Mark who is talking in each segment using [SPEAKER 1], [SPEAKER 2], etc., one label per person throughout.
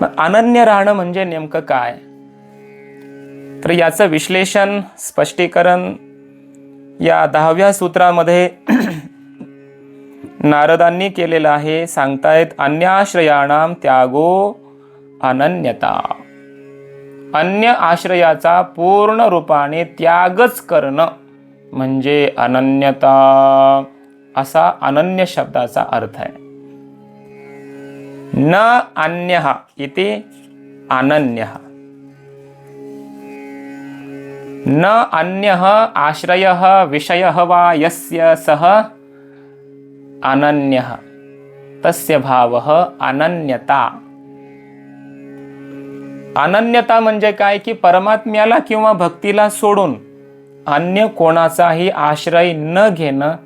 [SPEAKER 1] मग अनन्य राहणं म्हणजे नेमकं काय? तर याचं विश्लेषण स्पष्टीकरण या दहाव्या सूत्रामध्ये नारदांनी केलेलं आहे. सांगतायत अन्याश्रयाणाम त्यागो अनन्यता. अन्य आश्रयाचा पूर्ण रूपाने त्यागच करणं म्हणजे अनन्यता. असा अनन्य शब्दाचा अर्थ आहे. न अन्य इति अनन्य। न अन्य आश्रय विषय वा यस्य सह अनन्य। तस्य भाव अनन्यता। अनन्यता म्हणजे काय? की परमात्म्याला किंवा भक्तीला सोडून अन्य कोणाचाही आश्रय न घेणं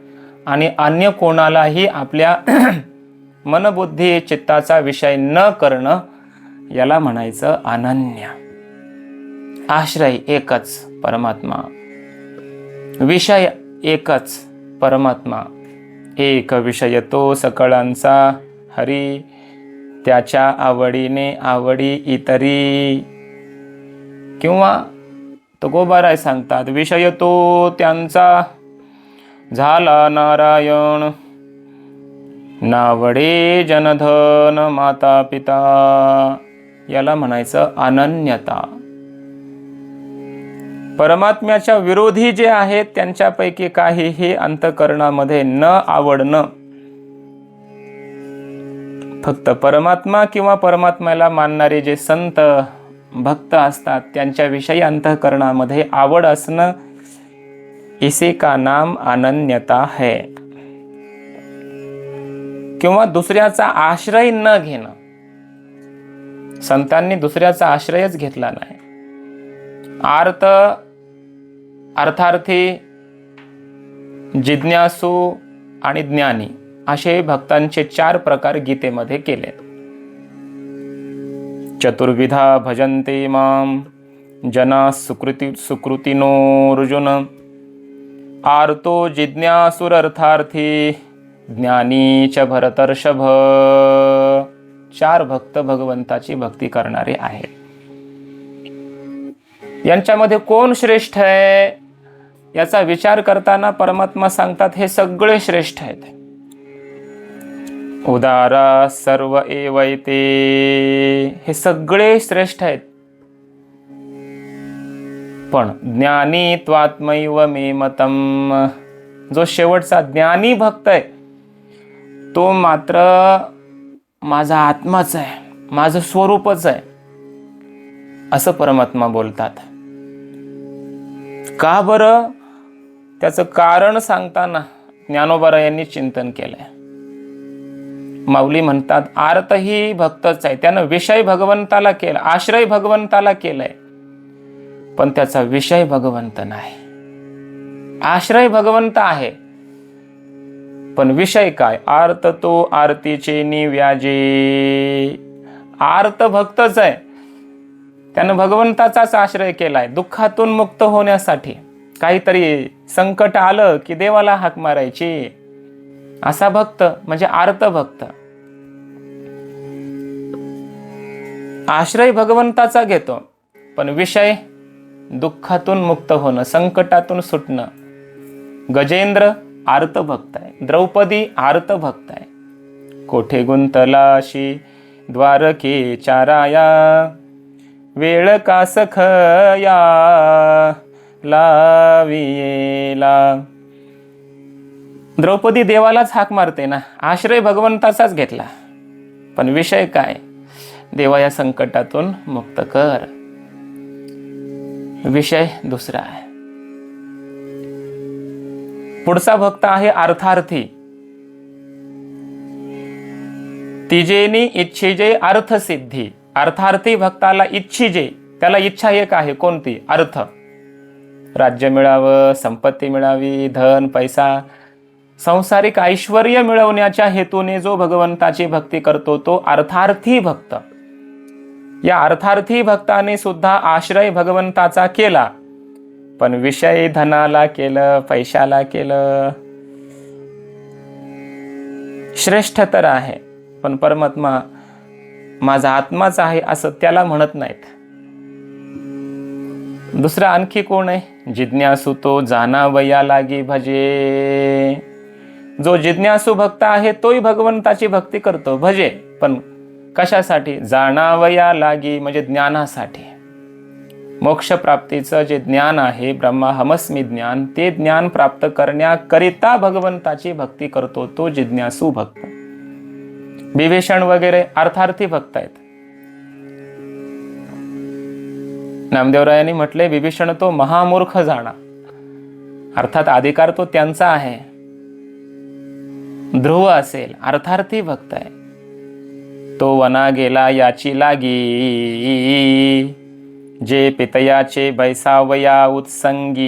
[SPEAKER 1] आणि अन्य कोणालाही आपल्या मनबुद्धी चित्ताचा विषय न करणं याला म्हणायचं अनन्य. आश्रय एकच परमात्मा. विषय एकच परमात्मा. एक विषय तो सकळांचा. हरी त्याच्या आवडीने आवडी इतरी. किंवा तुकोबाराय सांगतात विषय तो त्यांचा. झाला नारायण. नावडे जनधन माता पिता. याला म्हणायचं अनन्यता. परमात्म्याच्या विरोधी जे आहेत त्यांच्यापैकी काहीही अंतकरणामध्ये न आवडणं. फक्त परमात्मा किंवा परमात्म्याला मानणारे जे संत भक्त असतात त्यांच्याविषयी अंतकरणामध्ये आवड असणं इसे का नाम अनन्यता है. किंवा दुसऱ्याचा आश्रय न घेणं. संतांनी दुसऱ्याचा आश्रयच घेतला नाही. आर्त अर्थार्थी जिज्ञासू आणि ज्ञानी असे भक्तांचे चार प्रकार गीतेमध्ये केले चतुर्विधा भजन्ते माम जना सुकृती सुकृतीनो अर्जुन आर्तो जिज्ञासुरर्थार्थी ज्ञानी च भरतर्षभ. चार भक्त भगवंताची भक्ती करणारे आहेत. यांच्यामध्ये कोण श्रेष्ठ आहे? याचा विचार करताना परमात्मा सांगतात हे सगळे श्रेष्ठ आहेत. उदारा सर्व एवैते. हे सगळे श्रेष्ठ आहेत. पण ज्ञानी त्वात्मैव मे मतम. जो शेवटचा ज्ञानी भक्त आहे तो मात्र माझा आत्माच आहे. माझं स्वरूपच आहे. असं परमात्मा बोलतात. का बरं? त्याचं कारण सांगताना ज्ञानोबारा यांनी चिंतन केलंय. माऊली म्हणतात आर्तही भक्तच आहे. त्यानं विषय भगवंताला केला आश्रय भगवंताला केलाय. पण त्याचा विषय भगवंत नाही. आश्रय भगवंत आहे. पण विषय काय? आर्त तो आरतीचे निव्याजे. आर्त भक्तच आहे. त्यानं भगवंताचाच आश्रय केलाय दुःखातून मुक्त होण्यासाठी. काहीतरी संकट आलं की देवाला हाक मारायची. असा भक्त म्हणजे आर्त भक्त. आश्रय भगवंताचा घेतो पण विषय दुःखातून मुक्त होणं संकटातून सुटणं. गजेंद्र आर्त भक्त आहे. द्रौपदी आर्त भक्त आहे. कोठे गुंतलाशी? द्वारके चाराया. वेळ का सखया? लावियेला. द्रौपदी देवालाच हाक मारते ना? आश्रय भगवंताचाच घेतला. पण विषय काय? देवा या संकटातून मुक्त कर. विषय दुसरा आहे. पुढचा भक्त आहे अर्थार्थी. तिजेनी इच्छिजे अर्थसिद्धी. अर्थार्थी भक्ताला इच्छिजे. त्याला इच्छा एक आहे कोणती? अर्थ. राज्य मिळावं संपत्ती मिळावी धन पैसा. संसारिक ऐश्वर मिळवण्याच्या हेतूने जो भगवंताची भक्ती करतो तो अर्थार्थी भक्त. या अर्थार्थी भक्ताने सुद्धा आश्रय भगवंताचा केला. पण विषय धनाला केलं पैशाला केलं. श्रेष्ठ तर आहे पण परमात्मा माझा आत्माच आहे असं त्याला म्हणत नाहीत. दुसरा आणखी कोण आहे? जिज्ञासू तो जाणावया लागी भजे. जो जिज्ञासू भक्त आहे तोही भगवंताची भक्ती करतो भजे. पण कशासाठी? जाणावया लागी म्हणजे ज्ञानासाठी. मोक्षप्राप्तीचं जे ज्ञान आहे ब्रह्मा हमस्मी ज्ञान ते ज्ञान प्राप्त करण्याकरिता भगवंताची भक्ती करतो तो जिज्ञासू भक्त. विभीषण वगैरे अर्थार्थी भक्त आहेत. नामदेवरायांनी म्हटले विभीषण तो महामूर्ख जाणा. अर्थात अधिकार तो त्यांचा आहे. ध्रुव असेल अर्थार्थी भक्त आहे. तो वना गेला याची लागी. जे पितयाचे बैसावया उत्संगी.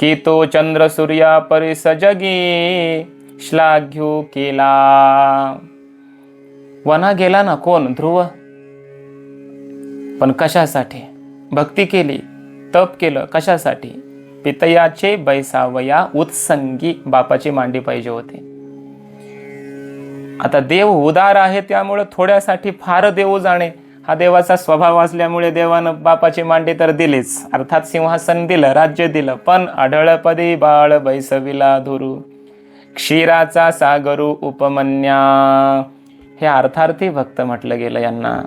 [SPEAKER 1] की तो चंद्र सूर्या परिस जगी श्लाघ्यू केला. वना गेला ना कोण ध्रुव? पण कशासाठी? भक्ती केली तप केलं कशासाठी? पितयाचे बैसावया उत्संगी बापाची मांडी पाहिजे होती. आता देव उदार आहे त्यामुळे थोड्यासाठी फार देऊ जाणे. हा देवाचा स्वभाव असल्यामुळे देवानं बापाची मांडी तर दिलीच. अर्थात सिंहासन दिलं राज्य दिलं पण आढळपदी बाळ बैसविला धुरू. क्षीराचा सागरू उपमन्या. हे अर्थार्थी भक्त म्हटलं गेलं यांना.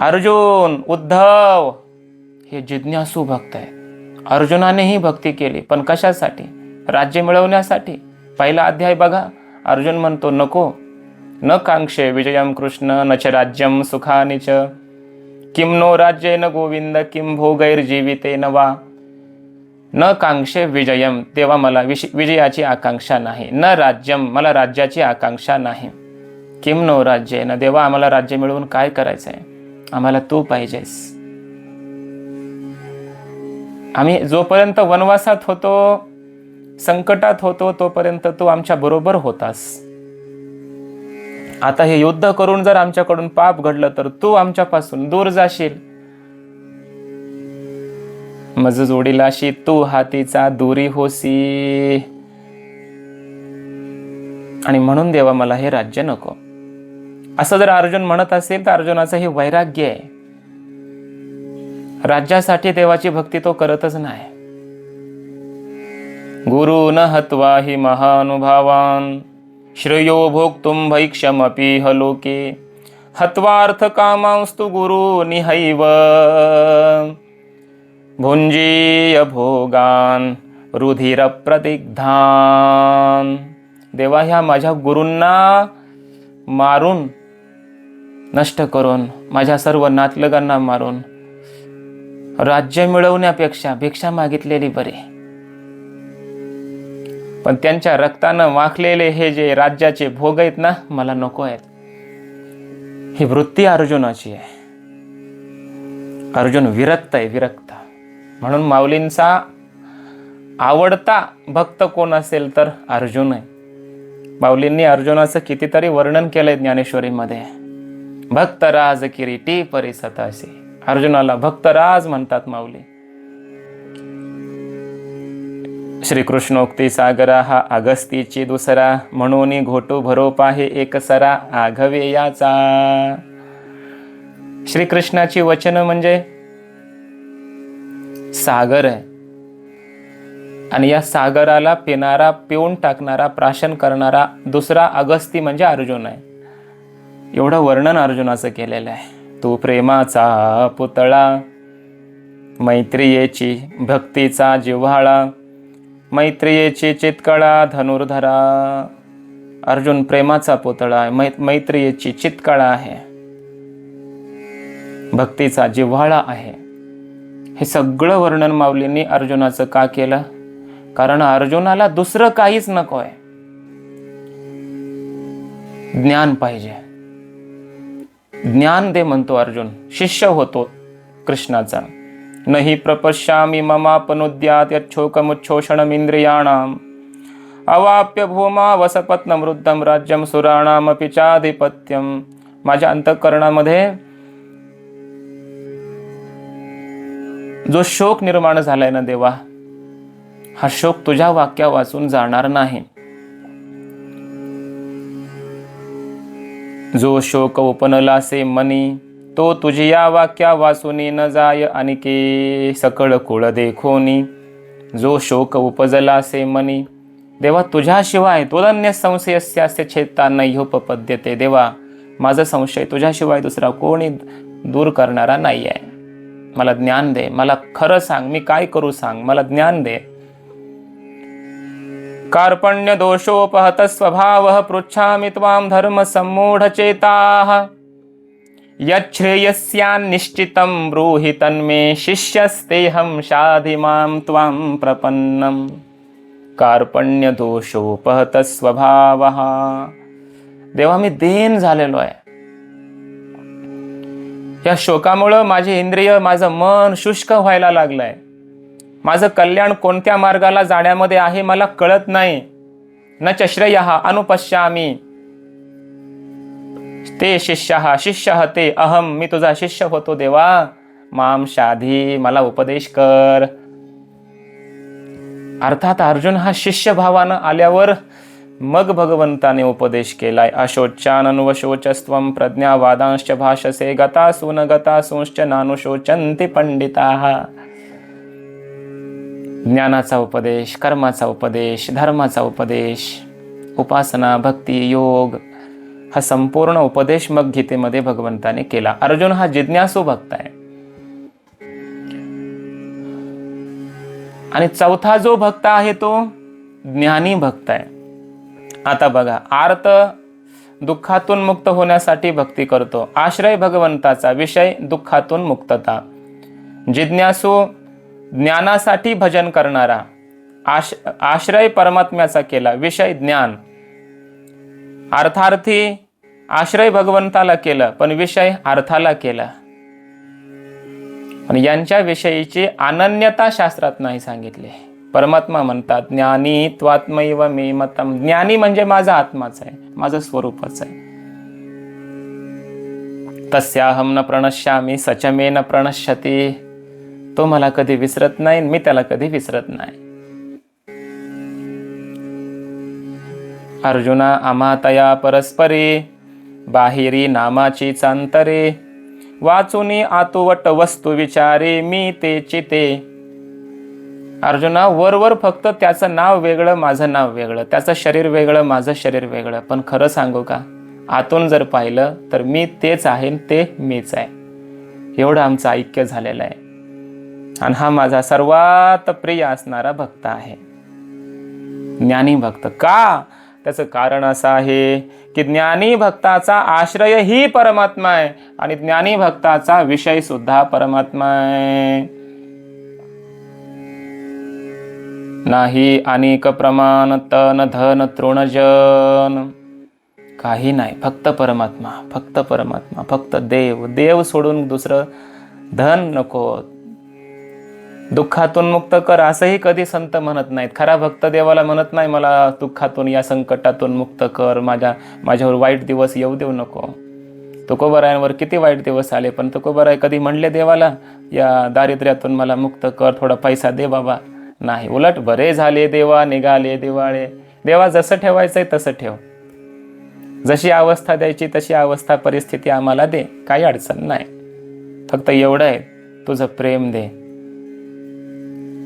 [SPEAKER 1] अर्जुन उद्धव! हे जिज्ञासू भक्त आहे अर्जुनानेही भक्ती केली पण कशासाठी? राज्य मिळवण्यासाठी? पहिला अध्याय बघा. अर्जुन म्हणतो नको न कांक्षे विजयम कृष्ण न च राज्यम सुखानि च। किम नो राज्ये न गोविंद किम भोगैर्जीविते न वा। न कांक्षे विजयम तेव्हा मला विश विजयाची आकांक्षा नाही। न राज्यम मला राज्याची आकांक्षा नाही। किम नो राज्य न देवा आम्हाला राज्य मिळवून काय करायचं आहे आम्हाला तू पाहिजेस। आम्ही जोपर्यंत वनवासात होतो संकटात होतो तोपर्यंत तू आमच्या बरोबर होतास। आता हे युद्ध करून जर आमच्याकडून पाप घडलं तर तू आमच्यापासून दूर जाशील. मज जोडीलाशी तू हातीचा दुरी होसी. आणि म्हणून देवा मला हे राज्य नको. असं जर अर्जुन म्हणत असेल तर अर्जुनाचं हे वैराग्य आहे. राज्यासाठी देवाची भक्ती तो करतच नाही. गुरु न हत्वा हि महानुभावान. श्रेयो भोक्तुम भैक्षमपि हलोके हत्वार्थ कामांस्तु गुरु निहैव। भुंजीय भोगान रुधिर प्रतिग्धान देवा ह्या माझ्या गुरूंना मारून नष्ट करून माझ्या सर्व नातलगांना मारून राज्य मिळवण्यापेक्षा भिक्षा मागितलेली बरी. पण त्यांच्या रक्तानं वाखलेले हे जे राज्याचे भोग आहेत ना मला नको आहेत. ही वृत्ती अर्जुनाची आहे. अर्जुन विरक्त आहे विरक्त. म्हणून माऊलींचा आवडता भक्त कोण असेल तर अर्जुन आहे. माऊलींनी अर्जुनाचं कितीतरी वर्णन केलंय ज्ञानेश्वरीमध्ये. भक्तराज किरीटी परिसतासी अर्जुनाला भक्तराज म्हणतात माऊली. श्रीकृष्णोक्ती सागरा हा अगस्तीची दुसरा म्हणून घोटू भरोपा हे एक सरा आघवे याचा। श्रीकृष्णाची वचन म्हणजे सागर आहे. आणि या सागराला पिणारा पिऊन टाकणारा प्राशन करणारा दुसरा अगस्ती म्हणजे अर्जुन आहे. एवढं वर्णन अर्जुनाचं केलेलं आहे. तू प्रेमाचा पुतळा मैत्रियेची भक्तीचा जिव्हाळा मैत्रियेची चितकळा धनुर्धरा. अर्जुन प्रेमाचा पुतळा आहे. मै मैत्रियेची चितकळा आहे. भक्तीचा जिव्हाळा आहे. हे सगळं वर्णन माऊलींनी अर्जुनाचं का केलं? कारण अर्जुनाला दुसरं काहीच नको आहे. ज्ञान पाहिजे. ज्ञान दे म्हणतो अर्जुन. शिष्य होतो कृष्णाचा. नही प्रपश्यामि ममापनुद्यात यच्छोकमुच्छोषणमिंद्रियाणाम अवाप्य भूमा वसपत्न राज्यं सुराणामपि चाधिपत्यम। माझ्या अंतःकरणामध्ये जो शोक निर्माण झालाय ना देवा हा शोक तुझ्या वाक्या वाचून जाणार नाही. जो शोक उपनलासे मनी तो तुझी या वाक्या वासुनी न जाय अनिके सकळ कुळ देखोनी. जो शोक उपजलासे मनी. देवा तुझ्याशिवाय तोदन्य संशयस्यास्य छेदता नैहोपपद्यते देवा. माझा संशय तुझ्याशिवाय दुसरा कोणी दूर करणारा नाही आहे मला ज्ञान दे मला खरं सांग मी काय करू सांग मला ज्ञान दे. कार्पण्य दोषोपहत स्वभाव पृच्छामि त्वां धर्म सम्मूढचेताः. यच्छ्रेयस्यान्निश्चितं ब्रूहि तन्मे शिष्यस्तेऽहं शाधि मां त्वां प्रपन्नम्। कार्पण्य दोषोपहत स्वभावः देवा मी देन झालेलो आहे। या शोकामुळं माझे इंद्रिय माझं मन शुष्क व्हायला लागलंय। माझं कल्याण कोणत्या मार्गाला जाण्यामध्ये आहे मला कळत नाही। न च अनुपश्यामी। ते शिष्य शिष्य ते अहम मी तुझा शिष्य होतो देवा. माम शाधी मला उपदेश कर. अर्थात अर्जुन हा शिष्य भावानं आल्यावर मग भगवंताने उपदेश केलाय. अशोचाननुवशोचस्त्वं प्रज्ञावादांश्च भाषसे गतासून गतासूंश्च नानुशोचंती पंडिताः. ज्ञानाचा उपदेश कर्माचा उपदेश धर्माचा उपदेश उपासना भक्ती योग हा संपूर्ण उपदेश मग गीतेमध्ये भगवंताने केला. अर्जुन हा जिज्ञासू भक्त आहे. आणि चौथा जो भक्त आहे तो ज्ञानी भक्त आहे. आता बघा आर्त दुःखातून मुक्त होण्यासाठी भक्ती करतो. आश्रय भगवंताचा विषय दुःखातून मुक्तता. जिज्ञासू ज्ञानासाठी भजन करणारा आश आश्रय परमात्म्याचा केला विषय ज्ञान. अर्थार्थी आश्रय भगवंताला केलं पण विषय अर्थाला केला. पण यांच्या विषयीची अनन्यता शास्त्रात नाही सांगितली. परमात्मा म्हणतात ज्ञानी त्वात्मैव मे मतम. ज्ञानी म्हणजे माझा आत्माच आहे माझं स्वरूपच आहे. तस्याहम न प्रणश्यामी सचमे न प्रणश्यती. तो मला कधी विसरत नाही मी त्याला कधी विसरत नाही. अर्जुना अमातया परस्परे बाहेरी नामाची चांतरे. वाचुनी आतुवट वस्तू विचारे मी ते चिते. अर्जुना वरवर फक्त त्याचं नाव वेगळं माझं नाव वेगळं. त्याचं शरीर वेगळं माझं शरीर वेगळं. पण खरं सांगू का? आतून जर पाहिलं तर मी तेच आहे ते मीच आहे. एवढं आमचं ऐक्य झालेलं आहे. आणि हा माझा सर्वात प्रिय असणारा भक्त आहे. ज्ञानी भक्त. का? त्याचं कारण असं आहे की ज्ञानी भक्ताचा आश्रय ही परमात्मा आहे आणि ज्ञानी भक्ताचा विषय सुद्धा परमात्मा आहे. नाही अनेक प्रमाण तन धन तृणजन काही नाही फक्त परमात्मा फक्त परमात्मा फक्त देव. देव सोडून दुसरं धन नको. दुःखातून मुक्त कर असंही कधी संत म्हणत नाहीत. खरा भक्त देवाला म्हणत नाही मला दुःखातून या संकटातून मुक्त कर माझ्या माझ्यावर वाईट दिवस येऊ देऊ नको. तुकोबरायांवर किती वाईट दिवस आले पण तुकोबराय कधी म्हणले देवाला या दारिद्र्यातून मला मुक्त कर थोडा पैसा दे बाबा. नाही उलट बरे झाले देवा निघाले दिवाळे. देवा जसं ठेवायचंय तसं ठेव. जशी अवस्था द्यायची तशी अवस्था परिस्थिती आम्हाला दे काही अडचण नाही. फक्त एवढं आहे तुझं प्रेम दे.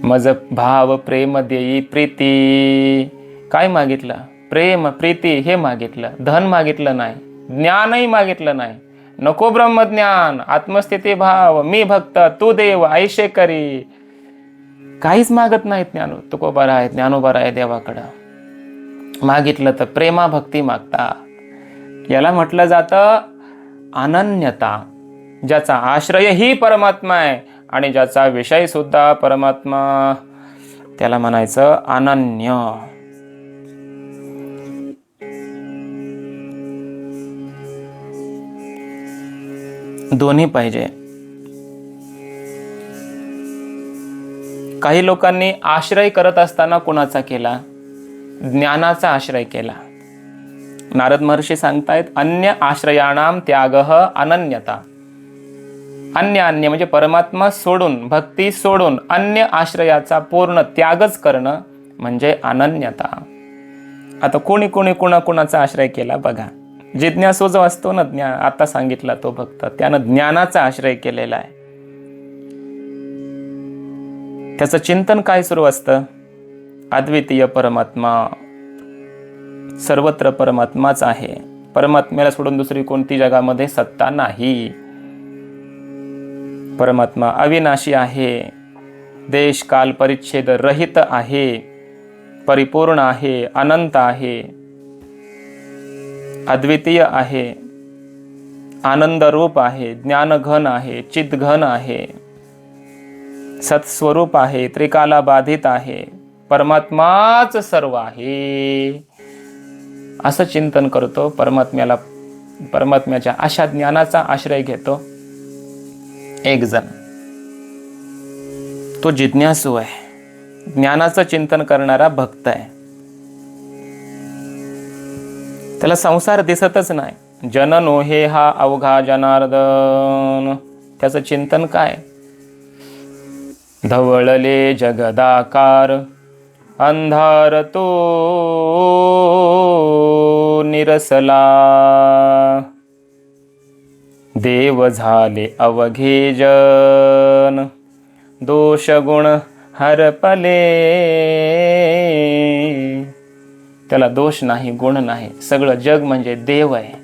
[SPEAKER 1] मज भाव प्रेम देई प्रीती. काय मागितलं? प्रेम प्रीती हे मागितलं. धन मागितलं नाही. ज्ञानही मागितलं नाही. नको ब्रह्मज्ञान. आत्मस्थिती भाव. मी भक्त तू देव ऐशे करी. काहीच मागत नाही ज्ञान. तुकोबारा आहे ज्ञानोबारा आहे देवाकडं. मागितलं तर प्रेमा भक्ती मागता याला म्हटलं जातं अनन्यता ज्याचा आश्रय ही परमात्मा आहे. आणि ज्याचा विषय सुद्धा परमात्मा त्याला म्हणायचं अनन्य. दोन्ही पाहिजे. काही लोकांनी आश्रय करत असताना कुणाचा केला? ज्ञानाचा आश्रय केला. नारद महर्षी सांगतायत अन्य आश्रयाणाम त्याग अनन्यता. अन्य अन्य म्हणजे परमात्मा सोडून भक्ती सोडून अन्य आश्रयाचा पूर्ण त्यागच करणं म्हणजे अनन्यता. आता कोणी कोणी कुणाकुणाचा आश्रय केला बघा. जिज्ञासू जो असतो ना ज्ञान आता सांगितला तो भक्त त्यानं ज्ञानाचा आश्रय केलेला आहे. त्याचं चिंतन काय सुरू असतं? अद्वितीय परमात्मा सर्वत्र परमात्माच आहे. परमात्म्याला सोडून दुसरी कोणती जगामध्ये सत्ता नाही. परमात्मा अविनाशी आहे. देश काल परिच्छेद रहित आहे. परिपूर्ण आहे अनंत आहे. अद्वितीय आहे. आनंद रूप आहे ज्ञानघन आहे चितघन आहे. सत्स्वरूप आहे त्रिकाला बाधित आहे. परमात्माच सर्व आहे. असं चिंतन करतो परमात्म्याला परमात्म्याच्या अशा ज्ञानाचा आश्रय घेतो. एक जण. तो जिज्ञासू आहे. ज्ञानाचं चिंतन करणारा भक्त आहे. त्याला संसार दिसतच नाही. जननो हे हा अवघा जनार्दन. त्याचं चिंतन काय? धवळले जगदाकार. अंधार तो निरसला. देव झाले अवघे जन. दोष गुण हरपले त्याला दोष नाही गुण नाही. सगळं जग म्हणजे देव आहे.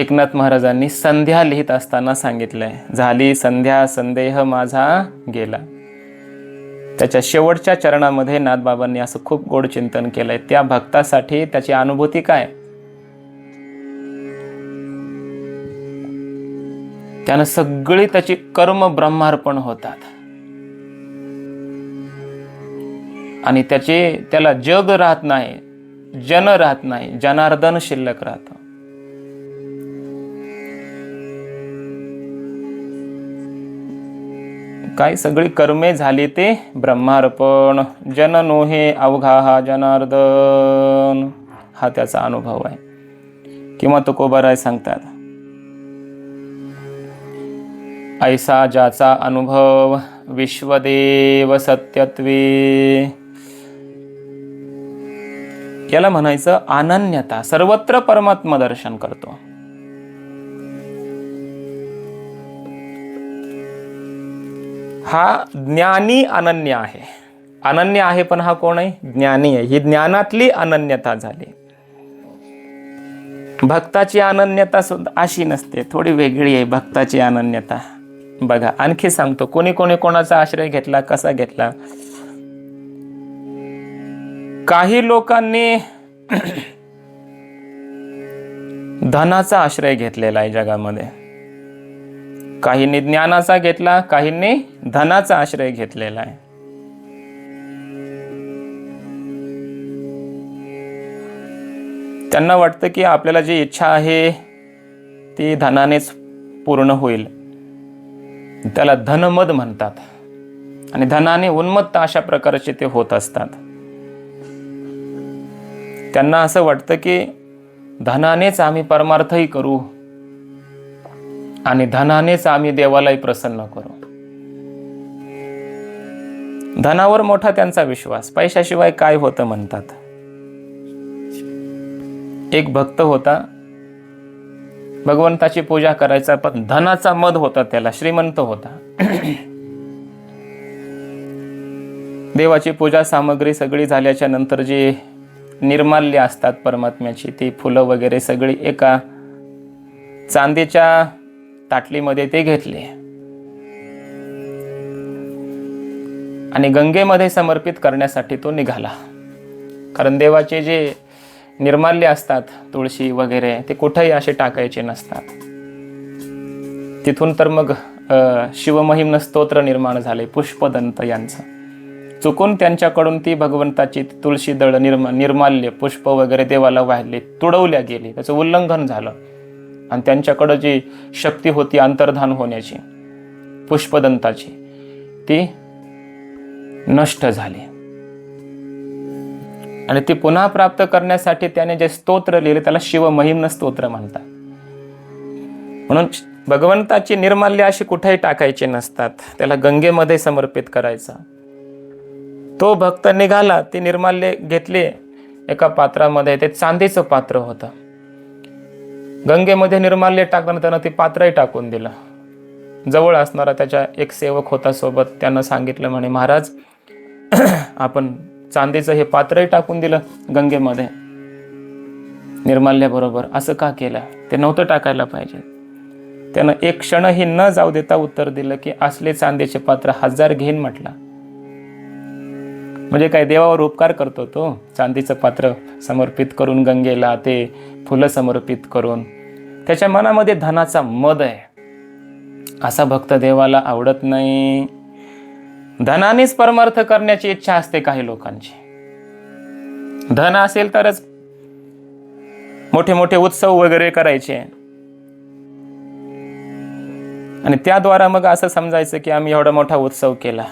[SPEAKER 1] एकनाथ महाराजांनी संध्या लिहित असताना सांगितलंय झाली संध्या संदेह माझा गेला. त्याच्या शेवटच्या चरणामध्ये नाथबाबांनी असं खूप गोड चिंतन केलंय. त्या भक्तासाठी त्याची अनुभूती काय? त्यानं सगळी त्याची कर्म ब्रह्मार्पण होतात. आणि त्याचे त्याला जग राहत नाही जन राहत नाही जनार्दन शिल्लक राहतं. काय सगळी कर्मे झाली ते ब्रह्मार्पण. जन नोहे अवघा हा जनार्दन. हा त्याचा अनुभव आहे. किंवा तुकोबाराय सांगतात. ऐसा ज्याचा अनुभव विश्वदेव सत्यत्वे. याला म्हणायचं अनन्यता सर्वत्र परमात्मा दर्शन करतो. हा ज्ञानी अनन्य आहे. अनन्य आहे पण हा कोण आहे? ज्ञानी आहे. ही ज्ञानातली अनन्यता झाली. भक्ताची अनन्यता सुद्धा अशी नसते. थोडी वेगळी आहे भक्ताची अनन्यता. बघा आणखी सांगतो. कोणी कोणी कोणाचा आश्रय घेतला कसा घेतला? काही लोकांनी धनाचा आश्रय घेतलेला आहे जगामध्ये. काहींनी ज्ञानाचा घेतला काहींनी धनाचा आश्रय घेतलेला आहे. त्यांना वाटतं की आपल्याला जी इच्छा आहे ती धनानेच पूर्ण होईल. त्याला धनमद म्हणतात. आणि धनाने उन्मत्त अशा प्रकारचे ते होत असतात. त्यांना असं वाटतं की धनानेच आम्ही परमार्थही करू आणि धनानेच आम्ही देवालाही प्रसन्न करू. धनावर मोठा त्यांचा विश्वास. पैशाशिवाय काय होतं म्हणतात. एक भक्त होता. भगवंताची पूजा करायचा पण धनाचा मद होता त्याला श्रीमंत होता. देवाची पूजा सामग्री सगळी झाल्याच्यानंतर जी निर्माल्य असतात परमात्म्याची ती फुलं वगैरे सगळी एका चांदीच्या ताटलीमध्ये ते घेतले. आणि गंगेमध्ये समर्पित करण्यासाठी तो निघाला. कारण देवाचे जे निर्माल्य असतात तुळशी वगैरे ते कुठेही असे टाकायचे नसतात. तिथून तर मग अ, शिवमहिम्न स्तोत्र निर्माण झाले पुष्पदंत यांचं. चुकून त्यांच्याकडून ती भगवंताची तुळशी दळ निर्म निर्माल्य पुष्प वगैरे देवाला वाहिले तुडवल्या गेली. त्याचं उल्लंघन झालं. आणि त्यांच्याकडं जी शक्ती होती अंतर्धान होण्याची पुष्पदंताची ती नष्ट झाली. आणि ती पुन्हा प्राप्त करण्यासाठी त्याने जे स्तोत्र लिहिले त्याला शिवमहिम्न स्तोत्र म्हणतात. म्हणून भगवंताची निर्माल्य अशी कुठेही टाकायची नसतात. त्याला गंगेमध्ये समर्पित करायचं. तो भक्त निघाला ती निर्माल्य घेतले एका पात्रामध्ये ते चांदीचं पात्र होतं. गंगेमध्ये निर्माल्य टाकताना त्यानं ते पात्रही टाकून दिलं. जवळ असणारा त्याच्या एक सेवक होता सोबत त्यानं सांगितलं म्हणे महाराज आपण चांदीचं हे पात्रही टाकून दिलं गंगेमध्ये. निर्माल्याबरोबर असं का केलं? ते नव्हतं टाकायला पाहिजे. त्यानं एक क्षणही न जाऊ देता उत्तर दिलं की असले चांदीचे पात्र हजार घेईन म्हटला. म्हणजे काय देवावर उपकार करतो तो चांदीचं पात्र समर्पित करून गंगेला ते फुलं समर्पित करून. त्याच्या मनामध्ये धनाचा मद आहे. असा भक्त देवाला आवडत नाही. धनानेच परमार्थ करण्याची इच्छा असते काही लोकांची. धन असेल तरच मोठे मोठे उत्सव वगैरे करायचे. आणि त्याद्वारा मग असं समजायचं की आम्ही एवढा मोठा उत्सव केला.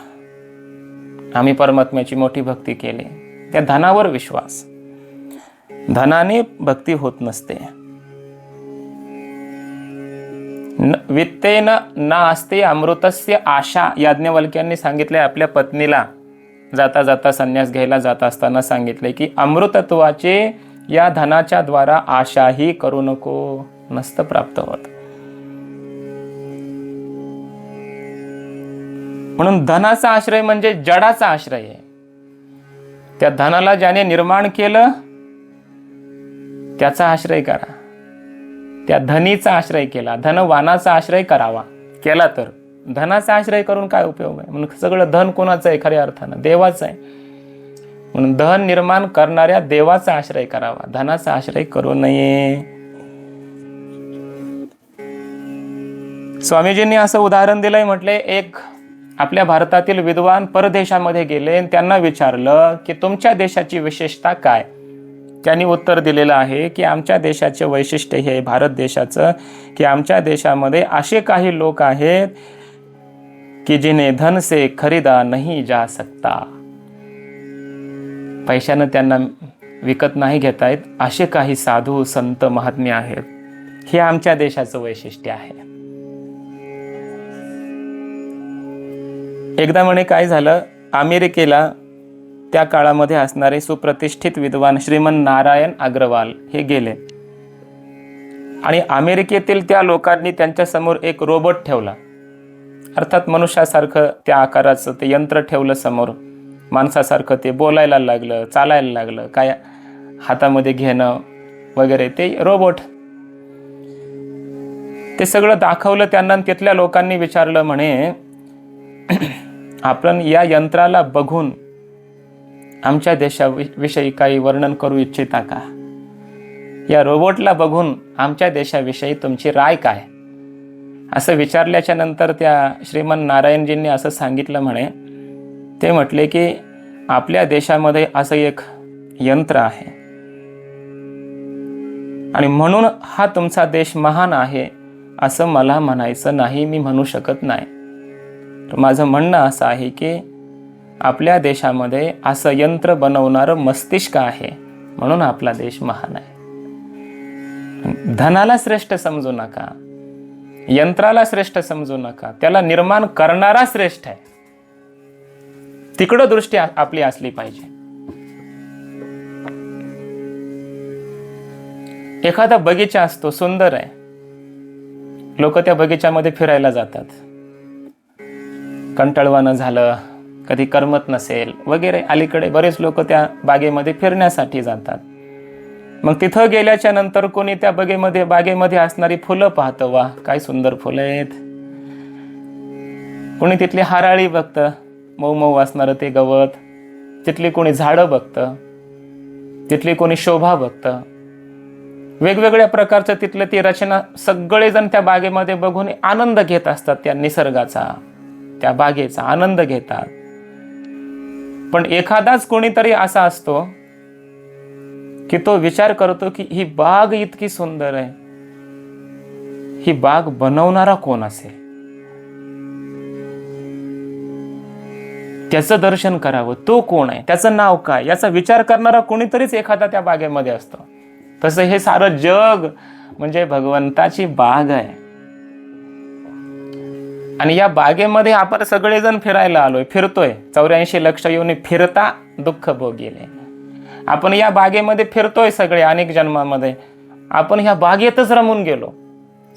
[SPEAKER 1] आम्ही परमात्म्याची मोठी भक्ती केली. त्या धनावर विश्वास. धनाने भक्ती होत नसते. वित्तेन ना असते अमृतस्य आशा याज्ञवल्क्यांनी सांगितले आपल्या पत्नीला. जाता जाता संन्यास घ्यायला जात असताना सांगितले की अमृतत्वाचे या धनाच्या द्वारा आशाही करू नको. नसतं प्राप्त होत. म्हणून धनाचा आश्रय म्हणजे जडाचा आश्रय आहे. त्या धनाला ज्याने निर्माण केलं त्याचा आश्रय करा. त्या धनीचा आश्रय केला धनवानाचा आश्रय करावा. केला तर. धनाचा आश्रय करून काय उपयोग आहे? म्हणून सगळं धन कोणाचं आहे? खऱ्या अर्थानं देवाचं आहे. म्हणून धन निर्माण करणाऱ्या देवाचा आश्रय करावा. धनाचा आश्रय करू नये. स्वामीजींनी असं उदाहरण दिलंय म्हटले एक आपल्या भारतातील विद्वान परदेशामध्ये गेले आणि त्यांना विचारलं की तुमच्या देशाची विशेषता काय? त्यांनी उत्तर दिलेलं आहे की आमच्या देशाचे वैशिष्ट्य हे भारत देशाचं की आमच्या देशामध्ये असे काही लोक आहेत की जिने धन से खरीदा नाही जा सकता. पैशानं त्यांना विकत नाही घेता येत असे काही साधू संत महात्मे आहेत. हे आमच्या देशाचं वैशिष्ट्य आहे. एकदा म्हणे काय झालं? अमेरिकेला त्या काळामध्ये असणारे सुप्रतिष्ठित विद्वान श्रीमन नारायण अग्रवाल हे गेले. आणि अमेरिकेतील त्या लोकांनी त्यांच्यासमोर एक रोबोट ठेवला. अर्थात मनुष्यासारखं त्या आकाराचं ते यंत्र ठेवलं समोर. माणसासारखं ते बोलायला लागलं चालायला लागलं काय हातामध्ये घेणं वगैरे ते रोबोट ते सगळं दाखवलं त्यांना तिथल्या लोकांनी विचारलं म्हणे आपण या यंत्राला बघून आमच्या देशाविषयी काही वर्णन करू इच्छिता का? या रोबोटला बघून आमच्या देशाविषयी तुमची राय काय? असं विचारल्याच्या नंतर त्या श्रीमन नारायणजींनी असं सांगितलं म्हणे ते म्हटले की आपल्या देशामध्ये असं एक यंत्र आहे. आणि म्हणून हा तुमचा देश महान आहे असं मला म्हणायचं नाही मी म्हणू शकत नाही. तर माझं म्हणणं असं आहे की आपल्या देशामध्ये असं यंत्र बनवणारं मस्तिष्क आहे. म्हणून आपला देश महान आहे. धनाला श्रेष्ठ समजू नका. यंत्राला श्रेष्ठ समजू नका. त्याला निर्माण करणारा श्रेष्ठ आहे. तिकडं दृष्टी आपली असली पाहिजे. एखादा बगीचा असतो सुंदर आहे. लोक त्या बगीच्यामध्ये फिरायला जातात. कंटाळवानं झालं कधी करमत नसेल वगैरे अलीकडे बरेच लोक त्या बागेमध्ये फिरण्यासाठी जातात. मग तिथं गेल्याच्यानंतर कोणी त्या बगेमध्ये बागेमध्ये असणारी फुलं पाहतं वा काय सुंदर फुलं आहेत. कोणी तिथली हाराळी बघतं मऊ मऊ असणारं ते गवत. तिथली कोणी झाडं बघतं तिथली कोणी शोभा बघतं. वेगवेगळ्या प्रकारचं तिथलं ती रचना सगळेजण त्या बागेमध्ये बघून आनंद घेत असतात त्या निसर्गाचा त्या बागेचा आनंद घेतात. पण एखादाच कोणीतरी असा असतो की तो विचार करतो की ही बाग इतकी सुंदर आहे. ही बाग बनवणारा कोण असेल? त्याचं दर्शन करावं. तो कोण आहे? त्याचं नाव काय? याचा विचार करणारा कोणीतरीच एखादा त्या बागेमध्ये असतो. तसं हे सारं जग म्हणजे भगवंताची बाग आहे. आणि या बागेमध्ये आपण सगळेजण फिरायला आलोय फिरतोय. चौऱ्याऐंशी लक्ष येऊन फिरता दुःख भोगेले. आपण या बागेमध्ये फिरतोय सगळे अनेक जन्मामध्ये. आपण ह्या बागेतच रमून गेलो.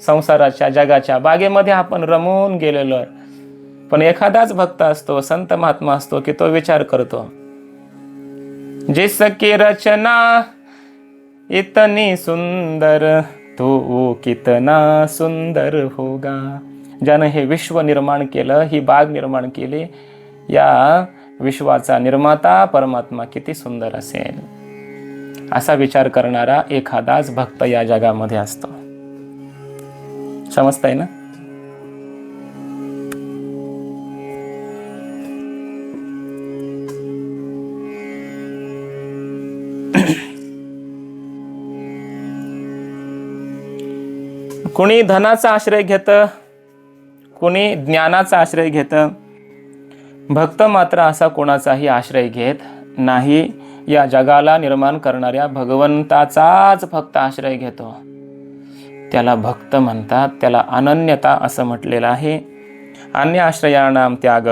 [SPEAKER 1] संसाराच्या जगाच्या बागेमध्ये आपण रमून गेलेलो आहे. पण एखादाच भक्त असतो संत महात्मा असतो की तो विचार करतो जिसकी रचना इतनी सुंदर तो कितना सुंदर होगा. ज्यानं हे विश्व निर्माण केलं ही बाग निर्माण केली या विश्वाचा निर्माता परमात्मा किती सुंदर असेल. असा विचार करणारा एखादाच भक्त या जगामध्ये असतो. समजताय ना? कुणी धनाचा आश्रय घेतं? कुणी ज्ञानाचा आश्रय घेतं? भक्त मात्र असा कोणाचाही आश्रय घेत नाही. या जगाला निर्माण करणाऱ्या भगवंताचाच फक्त आश्रय घेतो. त्याला भक्त म्हणतात त्याला अनन्यता असं म्हटलेलं आहे. अन्य आश्रयाणाम त्याग.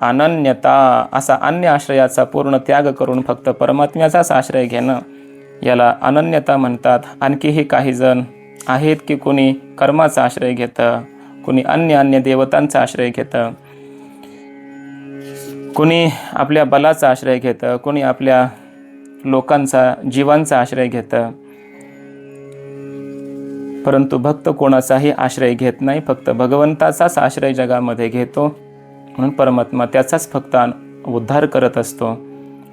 [SPEAKER 1] अनन्यता असा अन्य आश्रयाचा पूर्ण त्याग करून फक्त परमात्म्याचाच आश्रय घेणं. याला अनन्यता म्हणतात. आणखीही काही जण आहेत की कोणी कर्माचा आश्रय घेतं. कुणी अन्य अन्य देवतांचा आश्रय घेतं. कुणी आपल्या बलाचा आश्रय घेतं. कुणी आपल्या लोकांचा जीवांचा आश्रय घेतं. परंतु भक्त कोणाचाही आश्रय घेत नाही. फक्त भगवंताचाच आश्रय जगामध्ये घेतो. म्हणून परमात्मा त्याचाच फक्त उद्धार करत असतो.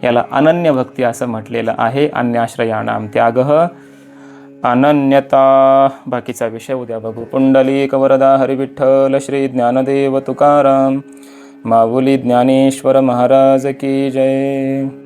[SPEAKER 1] याला अनन्य भक्ती असं म्हटलेलं आहे. अन्य आश्रयाणाम त्याग. अनन्यता। बाकीचा विषय उद्या बघू. पुंडलिक वरदा हरिविठ्ठल श्री ज्ञानदेव तुकाराम। माऊली ज्ञानेश्वर महाराज की जय।